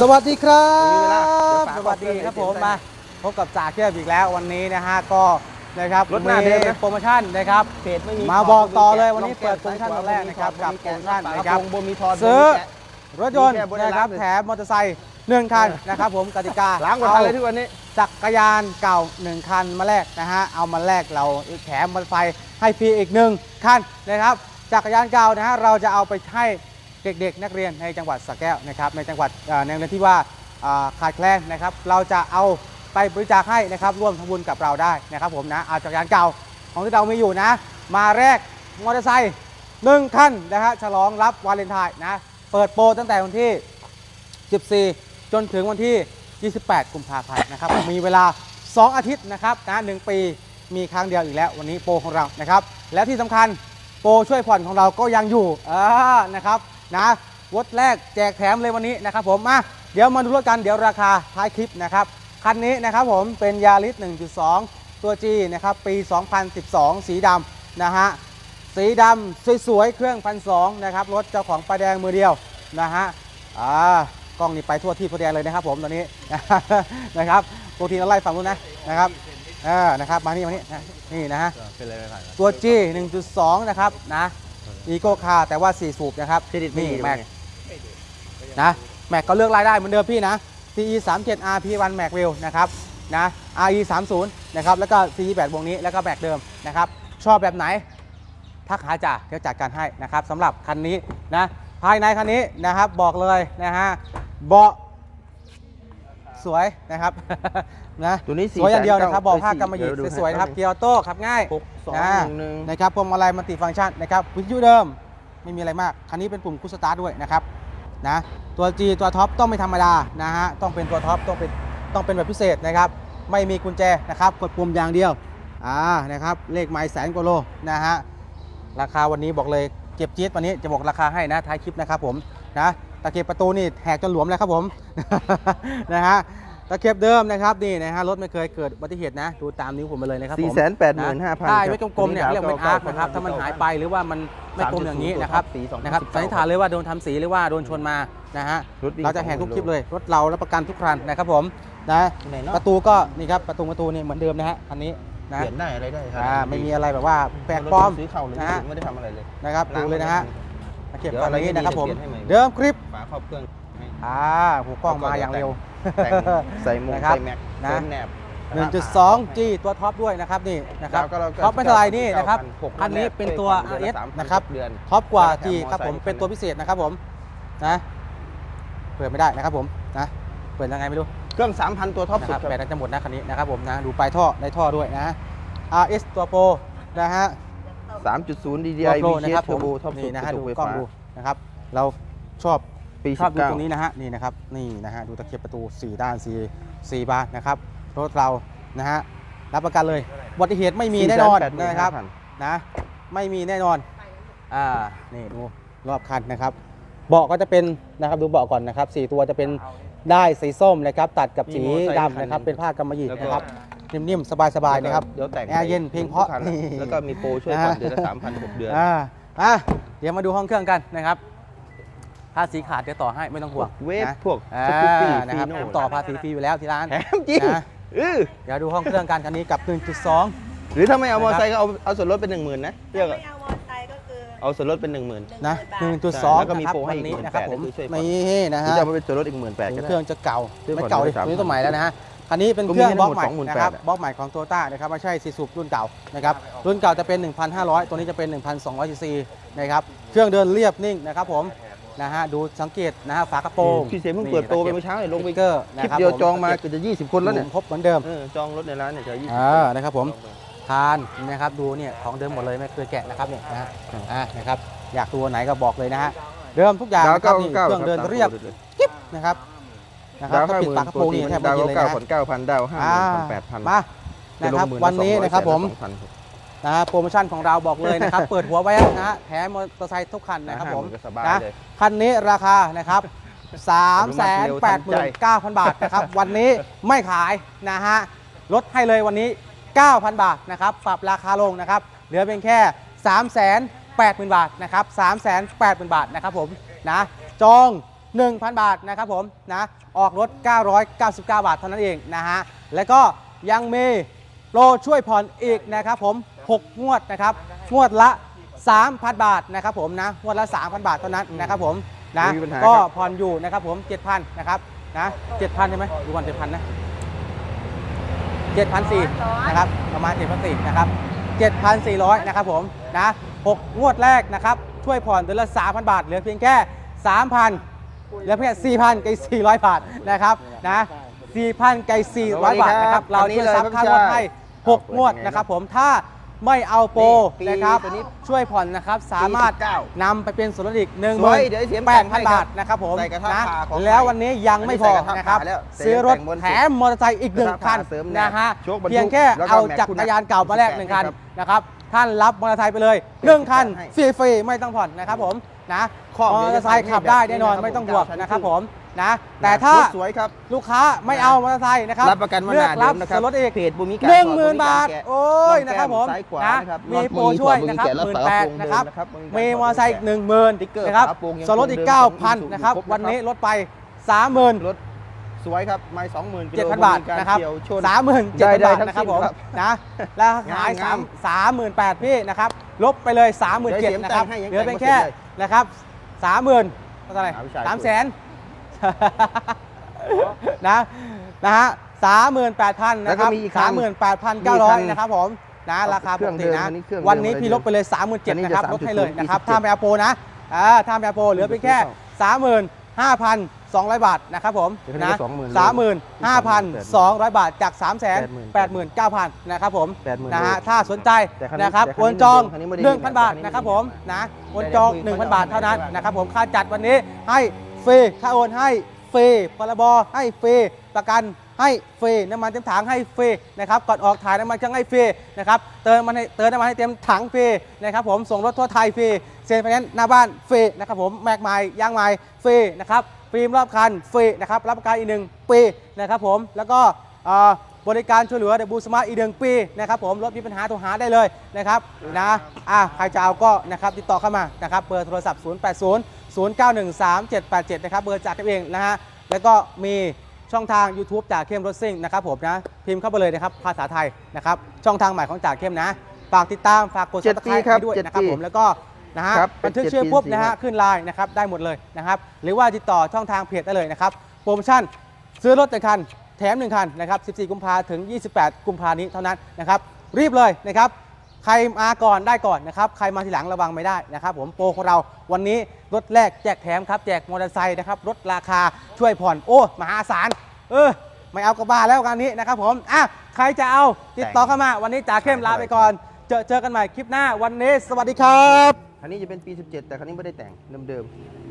สวัสดีครัมีเวลาเดี๋บยวฝากสวัสดีครับครผอบมครัวมาพบกับจ่าเทียบอีกแล้ววันนี้นะฮะก็นะครับรถหน้าเดิมนะ โปรโมชั่นนะครับ เพจไม่มีมาบอกต่อเลยวันนี้งเปิดโปรโมชั่นวันแรกนะครับกับโปรโมชั่นนะนะคครัรับบบ่มีทอนซื้อบ่มีแกะ รถยนต์มีแค่บนนะครับ ร้านเลย แถมมอเตอร์ไซค์หนึ่งคันนะครับผมกติกาล้างกว่าทันเลยทุกวันนี้ จักรยานเก่า1คันมาแลกนะฮะเอามาแลกเราแถมมอเตอร์ไซค์ให้ฟรีอีกหนึ่งคันนะครับจักรยานเก่านะฮะเราจะเอาไปให้ เด็กๆ นักเรียนในจังหวัดสระแก้วนะครับในจังหวัดในเรื่องที่ว่าขาดแคลนนะครับเราจะเอาไปบริจาคให้นะครับร่วมทำบุญกับเราได้นะครับผมนะเอาจักรยานเก่าของที่เรามีอยู่นะ มาแลกมอเตอร์ไซค์หนึ่งคันนะฮะฉลองรับวาเลนไทน์นะเปิดโปรตั้งแต่วันที่ 14 จนถึงวันที่ 28 กุมภาพันธ์นะครับมีเวลา 2 อาทิตย์นะครับนะหนึ่งปีมีครั้งเดียวอีกแล้ววันนี้โปรของเรานะครับและที่สำคัญโปรช่วยผ่อนของเราก็ยังอยู่อ่านะครับ นะวดแรกแจกแถมเลยวันนี้นะครับผมมาเดี๋ยวมาดูรถกันเดี๋ยวราคาท้ายคลิปนะครับคันนี้นะครับผมเป็นยาริส1.2 ตัว G นะครับปี 2012 สีดำนะฮะสีดำสวยๆเครื่องพันสองนะครับรถเจ้าของป้ายแดงมือเดียวนะฮะอ่ากล้องนี่ไปทั่วที่ทั่วแดนเลยนะครับผมตอนนี้นะครับปกติเราไล่ฝั่งนู้นนะนะครับเออนะครับมานี่มานี่นะนี่นะฮะเป็นอะไรไม่ผ่านตัว G 1.2 นะครับนะ อีโก้คาแต่ว่า 4 สูบนะครับเครดิตไม่นี่มีแม็กนะแม็กก็เลือกรายได้เหมือนเดิมพี่นะ CE 37 RP1 แม็กวิวนะครับนะ RE 30นะครับแล้วก็ CE 8วงนี้แล้วก็แม็กเดิมนะครับชอบแบบไหนทักหาจ่าเดี๋ยวจัดการให้นะครับสำหรับคันนี้นะภายในคันนี้นะครับบอกเลยนะฮะเบาะ สวยนะครับ นะตัวนี้สวยอย่างเดียวนะครับ499บอกผ้ากำมะหยี่เดี๋ยวดูสวยๆนะครับให้เกียร์ออโต้ขับง่ายหกสองนะหนึ่งหนึ่งนะครับพวงมาลัยมัลติฟังก์ชันนะครับวิทยุเดิมไม่มีอะไรมาก คันนี้เป็นปุ่มคุชสตาร์ทด้วยนะครับนะตัว G ตัวท็อปต้องไม่ธรรมดานะฮะต้องเป็นตัวท็อปต้องเป็นต้องเป็นแบบพิเศษนะครับ ไม่มีกุญแจนะครับกดปุ่มอย่างเดียวอ่านะครับเลขไมล์แสนกว่าโลนะฮะราคาวันนี้บอกเลยเก็บจี๊ดวันนี้จะบอกราคาให้นะท้ายคลิปนะครับผมนะตะเข็บประตูนี่แหกจนหลวมแล้วครับผม นะฮะตะเข็บเดิมนะครับนี่นะฮะรถไม่เคยเกิดอุบัติเหตุนะ ดูตามนิ้วผมมาเลยนะครับผมสี่แสนแปดหมื่นห้าพันใช่ไม่กลมๆเนี่ยเรียกเป็นอาร์คนะครับถ้ามันหายไปหรือว่ามันไม่กลมอย่างนี้นะครับปีสองนะครับสันนิษฐานเลยว่าโดนทำสีหรือว่าโดนชนมานะฮะรถวิ่งเราจะแหกทุกคลิปเลยรถเรารับประกันทุกคันนะครับผมนะไหนเนาะประตูก็นี่ครับประตูประตูนี่เหมือนเดิมนะฮะคันนี้นะเปลี่ยนได้อะไรได้ครัอ่าไม่มีอะไรแบบว่าแปลกปลอมซื้อเข่าเลยนะฮะไม่ได้ทำอะไรเลยนะครับดูเลยนะฮะตะ เข็บเดี๋ยวฝั่งนี้นะครับผมอะไรไม่ดีเดี๋ยวเปลี่ยนให้ใหม่เดิมคลิปฝาครอบเครื่องให้อ่าหูกล้องมาอย่างเร็วแต่งใส่หมวกนะครับใส่แม็กนะเติมแนบ 1.2 G ตัวท็อปด้วยนะครับนี่นะครับแล้วก็เราก็ท็อปไม่เท่าไหรนี่นะครับ9,600คันนี้เป็นตัวเดือน RS ละ3,000นะครับเดือนท็อปกว่าแล้วก็ G แถมครับผมมอไซค์เป็นตัวพิเศษนะครับผมนะเปิดไม่ได้นะครับผมนะเปิดยังไงไม่รู้เครื่อง 3,000 ตัวท็อปนะสุคดรับครับแบตน่าจะหมดนะคันนี้นะครับผมนะดูปลายท่อได้ท่อด้วยนะ RS ตัวโปรนะฮะ 3.0ตัว DDI โปร VCS นะครับผม Turbo ท็อปสุนี่ดนะกฮะระจดูกไฟกล้องฟ้า ดูนะครับ เราชอบปีชอบดูตรง19นี้นะฮะนี่นะครับนี่นะฮะดูตะเข็บประตู 4 ด้าน4 4บานนะครับรถเรานะฮะรับประกันเลยอุบัติเหตุไม่มีแน่นอนนะครับ นะไม่มีแน่นอน อ่า นี่ดูรอบคันนะครับ เบาะก็จะเป็นนะครับดูเบาะก่อนนะครับ 4 ตัวจะเป็นได้ายสีส้มนะครับ ตัดกับสีดำนะครับเป็นผ้ากำมะหยี่นะครับ นิ่มๆ สบายๆนะครับ เดี๋ยวแต่งแอร์เย็นเพลงเพราะทุกคันนี่ แล้วก็มีโปรช่วยผ่อนเดือนละ3,000 6เดือน อ่าอะเดี๋ยวมาดูห้องเครื่องกันนะครับถ้าสีขาดเดี๋ยวต่อให้ไม่ต้องห่วงเวฟนะพวกอ่าสกูปปี้นะครับฟีโน่ผมต่อภาษีฟรีอยู่แล้วที่ร้านแถมจริงนะเออเดี๋ยวดูห้องเครื่องกันคันนี้กับ 1.2 หรือถ้าไม่เอามอเตอร์ไซค์ก็เอาเอาส่วนลดเป็น1 0,000นะเรียกไม่อะเอามอเตอร์ไซค์ก็คือเอาส่วนลดเป็น1 0,000นะหนึ่งหมื่นบาท1.2แล้วก็มีนะครับโปรให้วันอีกนี้นะครับผม18,000ช่วยผ่อนนี่นะหรือฮะจะเอามาเป็นส่วนลดอีก18,000ก็เครื่ได้องจะเก่าซื้อไม่ผ่อนเก่าได้ดิสามพันตัวนี้ตัวใหม่แล้วนะฮะ คันนี้เป็นก็เคมีรื่องให้บล็อกทั้งหมดใหม่28,000นะครับอะบล็อกใหม่ของโตต้านะครับไม่ใช่ซีซูปรุ่นเก่านะครับรุ่นเก่าจะเป็น 1,500 ตัวนี้จะเป็น 1,200ซีซีนะครับเครื่องเดินเรียบนิ่งนะครับผมนะฮะดูสังเกตนะฮะฝากระโปรงพี่เสมเพิ่งเปิดโปรไปเมื่อเช้าเนี่ยลงไปสติ๊กเกอร์คนะลิปครับเดียวผมจองมาเกือบจะ 20 คนแล้วเนี่ยครบเหมือนเดิมเออจองรถในร้านเนี่ยจะ20อ่านะครับผมทานนะครับดูเนี่ยของเดิมหมดเลยไม่เคยแกะนะครับเนี่ยนะฮะอ่านะครับอยากตัวไหนก็บอกเลยนะฮะเดิมทุกอย่างดาวนะครับเก้านี่เก้าเครื่องเดินเรียบกิ๊บนะครับ นะครับดาวถ้าห้าหปิดมื่นฝากระปโปรกงตินี่มันแทบดาวไม่กินเลยเก้านะผ่อนเก้าพันดาวห้าหอ่ามื่นแปดพันมานะครับวันนี้นะครับผม นะฮะโปรโมชั่นของเราบอกเลยนะครับ เปิดหัวไว้นะฮะแถมมอเตอร์ไซค์ทุกคันนะครับผมสบายนะเลย คันนี้ราคานะครับ 3 8 9 0 0 0 บาทนะครับ วันนี้ไม่ขายนะฮะลดให้เลยวันนี้ 9,000 บาทนะครับปรับราคาลงนะครับ เหลือเพียงแค่ 3 8 0 0 0 0 บาทนะครับ 3 8 0 0 0 0 บาทนะครับผมนะจอง 1,000 บาทนะครับผมนะออกรถ 999 บาทเท่านั้นเองนะฮะแล้วก็ยังมีโปรช่วยผ่อนอีกนะครับผม 6 งวดนะครับงวดละ 3,000 บาทนะครับผมนะงวดละ 3,000 บาทเท่านั้นนะครับผมนะไม่มีปัญหาก็ครับผ่อนอยู่นะครับผม 7,000นะครับนะ7,000ใช่ไหมดูก่อน7,000นะ7,400นะครับประมาณ7,400นะครับ7,400นะครับผมนะ6งวดแรกนะครับช่วยผ่อนเดือนละ 3,000 บาทเหลือเพียงแค่ 3,000 เหลือเพียงแค่4,000กับอีก400บาทนะครับนะ4,000กับอีก400บาทนะครับเราช่วยซับค่างวดให้6งวดนะครับผมถ้าไม่เอาโปรปีนะครับตัวนี้ช่วยผ่อนนะครับสามารถปี19นำไปเป็นส่วนลดอีก1สวยเดี๋ยวเสียงแต่งให้8,000ครับบาทนะครับผมใส่กระทะนะผ่าของแล้ววันนี้ยังไม่พออันนี้ใส่กระทะนะครับผ่าแล้วซื้อรถแต่งบนแถมมอเตอร์ไซค์อีกหนึ่งกระทะคันผ่าเสริมแนวนะฮะโชคบรรทุกเพียงแค่แล้วก็เอาแม็กจักรยานเก่ามาแลกหนึ่งคันครับนะครับ ท่านรับมอเตอร์ไซค์ไปเลยหนึ่งคันฟรีๆไม่ต้องผ่อนนะครับผมนะข้อมอเตอร์ไซค์ขับได้แน่นอนแบบนี้นะครับไม่ต้องห่วงผมนะครับผมนะแต่ถ้ารถสวยครับลูกค้าไม่เอามอเตอร์ไซค์นะครับรับประกันว่าเลืหอกน้ารับเดิมนะครับส่วนลดอีกเพจบุมิการหนึ่งสอหมื่นบุบาทแกะโอ้ยนะครับผมซ้ายขวานะนะครับมีโปรช่วยนะครับรถหมื่นมือแปดถอดนะครับบุมิแกะรักษาโปรงเดิมนะครับมีมอเตอร์ไซค์อีกหนึ่งหมื่นสติ๊กเกอร์นะครับฝาโปรงยังส่วนลดอีกคงเดิมเก้าพันของนะครับครบนะครับวันนี้ลดไปสามหมื่นรถ สวยครับ ไม่สองหมื่นเจ็ดพันบาทนะครับสามหมื่นเจ็ดพันบาทนะครับผมนะแล้วขายสามสามหมื่นแปดพี่นะครับลบไปเลยสามหมื่นเจ็ดนะครับเหลือเพียงแค่นะครับสามหมื่นเท่าไหร่สามแสนนะนะฮะสามหมื่นแปดพันนะครับสามหมื่นแปดพันเก้าร้อยนะครับผมนะราคาปกตินะ วันนี้พี่ลบไปเลยสามหมื่นเจ็ดนะครับลดให้เลยนะครับถ้าไม่เอาโปรนะอ่าถ้าไม่เอาโปรเหลือเพียงแค่สามหมื่นห้าพัน สองร้อยบาทนะครับผมนะสามหมื่นห้าพันสองร้อยบาทจากสามแสนแปดหมื่นเก้าพันนะครับผมแปดหมื่นนะฮะถ้าสนใจแต่คันนี้นะครับแต่คัโอนนี้นจองคันนี้ไม่ได้หนึ่งพันยินบาทคันนี้นะครับไม่ผได้มยินนะโอนได้จองได้คุย1,000บาทได้เท่านั้นได้นะครับผมค่าจัดวันนี้ให้ฟรีถ้าโอนให้ฟรีพรบให้ฟรีประกันให้ฟรีน้ำมันเต็มถังให้ฟรีนะครับก่อนออกถ่ายน้ำมันเครื่องให้ฟรีนะครับเติมมันให้เติมน้ำมันให้เต็มถังฟรีนะครับผมส่งรถทั่วไทยฟรีเซ็นไฟแนนซ์หน้าบ้านฟรีนะครับผมแม็กไม้ยางไม้ฟรีนะครับ ฟิล์มรอบคันฟรีนะครับรับประกันอีกหนึ่งปีนะครับผมแล้วก็เอ่อบริการช่วยเหลือเดบูสมาร์ทอีกหนึ่งปีนะครับผมรถมีปัญหาโทรหาได้เลยนะครับนะอะใครจะเอาก็นะครับติดต่อเข้ามานะครับเบอร์โทรศัพท์ 080 0913 787 นะครับเบอร์จากกันเองนะฮะแล้วก็มีช่องทาง YouTube จากเข้มรถซิ่งนะครับผมนะพิมพ์เข้าไปเลยนะครับภาษาไทยนะครับช่องทางใหม่ของจากเข้มนะฝากติดตามฝากกดเจ็ด subscribe ปีครับให้ด้วยเจ็ดนะครับปีผมแล้วก็ นะฮะครับบันทึกเป็นชื่อเจ็ดปีปุ๊บสี่นะครัฮะบขึ้นไลน์นะครับได้หมดเลยนะครับหรือว่าติดต่อช่องทางเพจได้เลยนะครับโปรโมชั่นซื้อรถหนึ่งคัน แถมหนึ่งคันนะครับ14 กุมภาถึง 28 กุมภานี้เท่านั้นนะครับรีบเลยนะครับใครมาก่อนได้ก่อนนะครับใครมาทีหลังระวังไม่ได้นะครับผมโปรของเราวันนี้รถแรกแจกแถมครับแจกมอเตอร์ไซค์นะครับลดราคาช่วยผ่อนโอ้มหาศาลเออไม่เอากระบาแล้วงานนี้นะครับผมอะใครจะเอาติดต่อเข้ามา วันนี้จ่าเข้มลาไปก่อน เจอเจอกันใหม่คลิปหน้าวันนี้ สวัสดีครับ คันนี้จะเป็นปี 17 แต่คันนี้ไม่ได้แต่งเดิมๆ